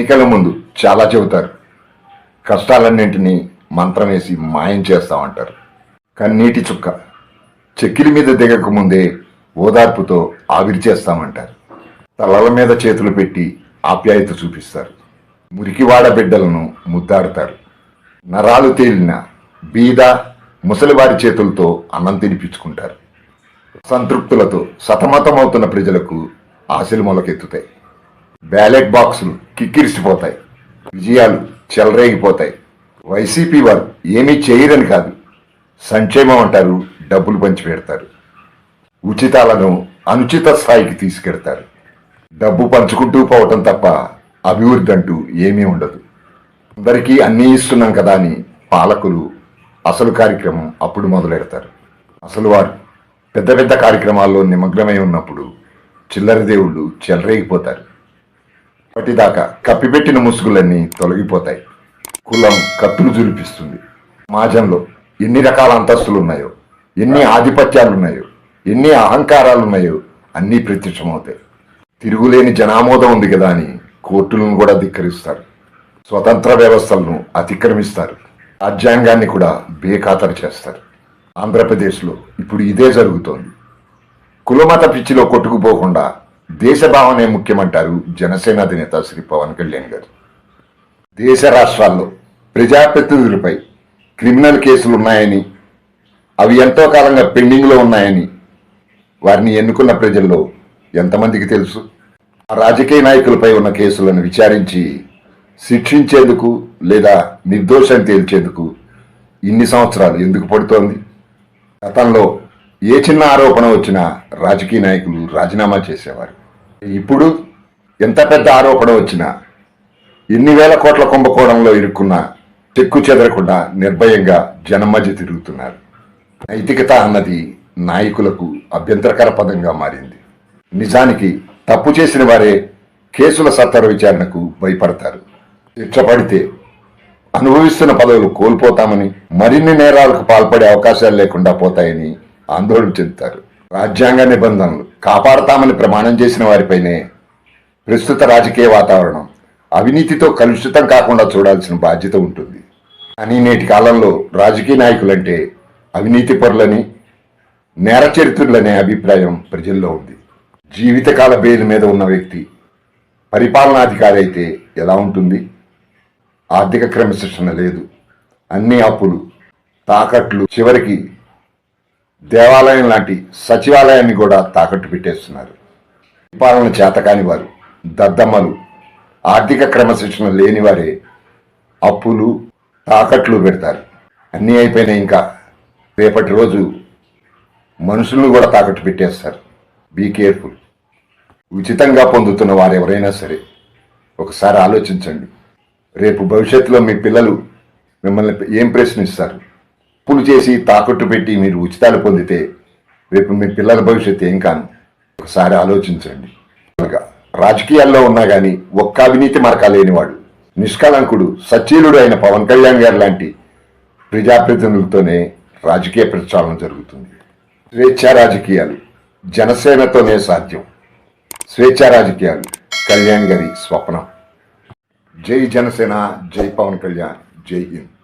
ఎన్నికల ముందు చాలా చెబుతారు కష్టాలన్నింటినీ మంత్రం వేసి మాయం చేస్తామంటారు. కన్నీటి చుక్క చెక్కిలి మీద దిగక ముందే ఓదార్పుతో ఆవిరి చేస్తామంటారు. తలల మీద చేతులు పెట్టి ఆప్యాయత చూపిస్తారు. మురికివాడ బిడ్డలను ముద్దాడుతారు. నరాలు తేలిన బీద ముసలివారి చేతులతో అన్నం తినిపించుకుంటారు. సంతృప్తులతో సతమతమవుతున్న ప్రజలకు ఆశలు మొలకెత్తుతాయి. బ్యాలెట్ బాక్సులు కిక్కిరిసిపోతాయి. విజయాలు చెలరేగిపోతాయి. వైసీపీ వారు ఏమీ చేయరని కాదు. సంక్షేమం అంటారు డబ్బులు పంచి పెడతారు. ఉచితాలను అనుచిత స్థాయికి తీసుకెడతారు. డబ్బు పంచుకుంటూ పోవటం తప్ప అభివృద్ధి అంటూ ఏమీ ఉండదు. అందరికీ అన్నీ ఇస్తున్నాం కదా అని పాలకులు అసలు కార్యక్రమం అప్పుడు మొదలెడతారు. అసలు వారు పెద్ద పెద్ద కార్యక్రమాల్లో నిమగ్నమై ఉన్నప్పుడు చిల్లర దేవుళ్ళు చెలరేగిపోతారు. అప్పటిదాకా కప్పిపెట్టిన ముసుగులన్నీ తొలగిపోతాయి. కులం కత్తులు జులిపిస్తుంది సమాజంలో ఎన్ని రకాల అంతస్తులు ఉన్నాయో ఎన్ని ఆధిపత్యాలు ఉన్నాయో ఎన్ని అహంకారాలు ఉన్నాయో అన్నీ ప్రత్యక్షమవుతాయి. తిరుగులేని జనామోదం ఉంది కదా అని కోర్టులను కూడా ధిక్కరిస్తారు. స్వతంత్ర వ్యవస్థలను అతిక్రమిస్తారు. రాజ్యాంగాన్ని కూడా బేఖాతరు చేస్తారు. ఆంధ్రప్రదేశ్లో ఇప్పుడు ఇదే జరుగుతోంది. కులమత పిచ్చిలో కొట్టుకుపోకుండా దేశ భావనే ముఖ్యమంటారు జనసేన అధినేత శ్రీ పవన్ కళ్యాణ్ గారు. దేశ రాష్ట్రాల్లో ప్రజాప్రతినిధులపై క్రిమినల్ కేసులు ఉన్నాయని అవి ఎంతో కాలంగా పెండింగ్లో ఉన్నాయని వారిని ఎన్నుకున్న ప్రజల్లో ఎంతమందికి తెలుసు? ఆ రాజకీయ నాయకులపై ఉన్న కేసులను విచారించి శిక్షించేందుకు లేదా నిర్దోషం తేల్చేందుకు ఇన్ని సంవత్సరాలు ఎందుకు పడుతోంది? గతంలో ఏ చిన్న ఆరోపణ వచ్చినా రాజకీయ నాయకులు రాజీనామా చేసేవారు. ఇప్పుడు ఎంత పెద్ద ఆరోపణ వచ్చినా ఎన్ని వేల కోట్ల కుంభకోణంలో ఇరుక్కున్న చెక్కు చెదరకుండా నిర్భయంగా జనం మధ్య తిరుగుతున్నారు. నైతికత అన్నది నాయకులకు అభ్యంతరకర పదంగా మారింది. నిజానికి తప్పు చేసిన వారే కేసుల సత్వర విచారణకు భయపడతారు. శిక్ష పడితే అనుభవిస్తున్న పదవులు కోల్పోతామని మరిన్ని నేరాలకు పాల్పడే అవకాశాలు లేకుండా పోతాయని ఆందోళన చెందుతారు. రాజ్యాంగ నిబంధనలు కాపాడతామని ప్రమాణం చేసిన వారిపైనే ప్రస్తుత రాజకీయ వాతావరణం అవినీతితో కలుషితం కాకుండా చూడాల్సిన బాధ్యత ఉంటుంది. కానీ నేటి కాలంలో రాజకీయ నాయకులంటే అవినీతి పరులని నేర చరిత్రులనే అభిప్రాయం ప్రజల్లో ఉంది. జీవితకాల బెయిల్ మీద ఉన్న వ్యక్తి పరిపాలనాధికారి అయితే ఎలా ఉంటుంది? ఆర్థిక క్రమశిక్షణ లేదు. అన్ని అప్పులు తాకట్లు చివరికి దేవాలయం లాంటి సచివాలయాన్ని కూడా తాకట్టు పెట్టేస్తున్నారు. పరిపాలన చేతకాని వారు దద్దమ్మలు ఆర్థిక క్రమశిక్షణ లేని వారే అప్పులు తాకట్లు పెడతారు. అన్నీ అయిపోయినాయి ఇంకా. రేపటి రోజు మనుషులను కూడా తాకట్టు పెట్టేస్తారు. బీ కేర్ఫుల్ ఉచితంగా పొందుతున్న వారు ఎవరైనా సరే ఒకసారి ఆలోచించండి. రేపు భవిష్యత్తులో మీ పిల్లలు మిమ్మల్ని ఏం ప్రశ్నిస్తారు? అప్పులు చేసి తాకట్టు పెట్టి మీరు ఉచితాలు పొందితే రేపు మీ పిల్లల భవిష్యత్తు ఏం కాను? ఒకసారి ఆలోచించండి. రాజకీయాల్లో ఉన్నా కానీ ఒక్క అవినీతి మరక లేనివాడు నిష్కలంకుడు అయిన పవన్ కళ్యాణ్ గారు లాంటి ప్రజాప్రతినిధులతోనే రాజకీయ ప్రచారం జరుగుతుంది. స్వేచ్ఛా రాజకీయాలు జనసేనతోనే సాధ్యం. స్వేచ్ఛా రాజకీయాలు కళ్యాణ్ గారి స్వప్నం. జై జనసేన జై పవన్ కళ్యాణ్ జై హింద్.